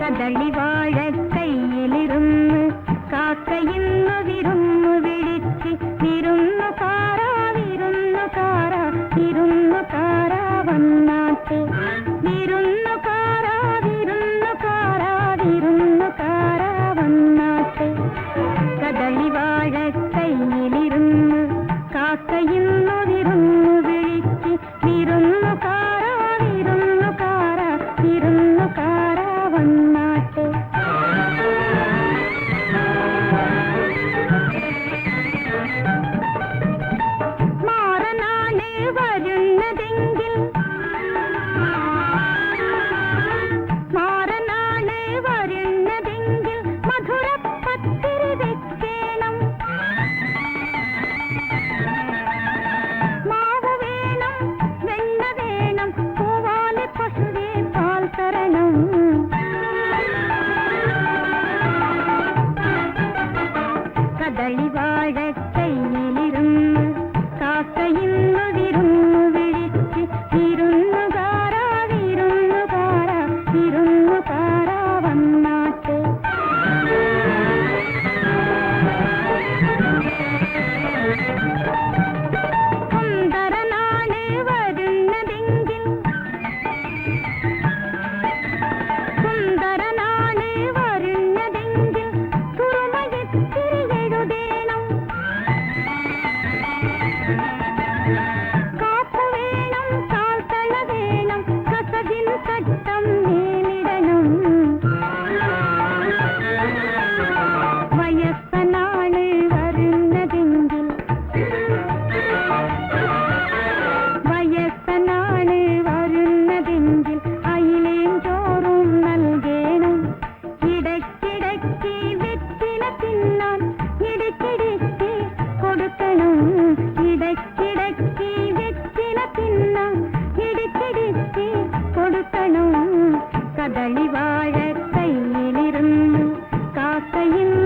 கதளி வாழ கையிலிருந்து காக்கையின் Thank you. காதலி வாழ கையிலிருந்து காக்கையின்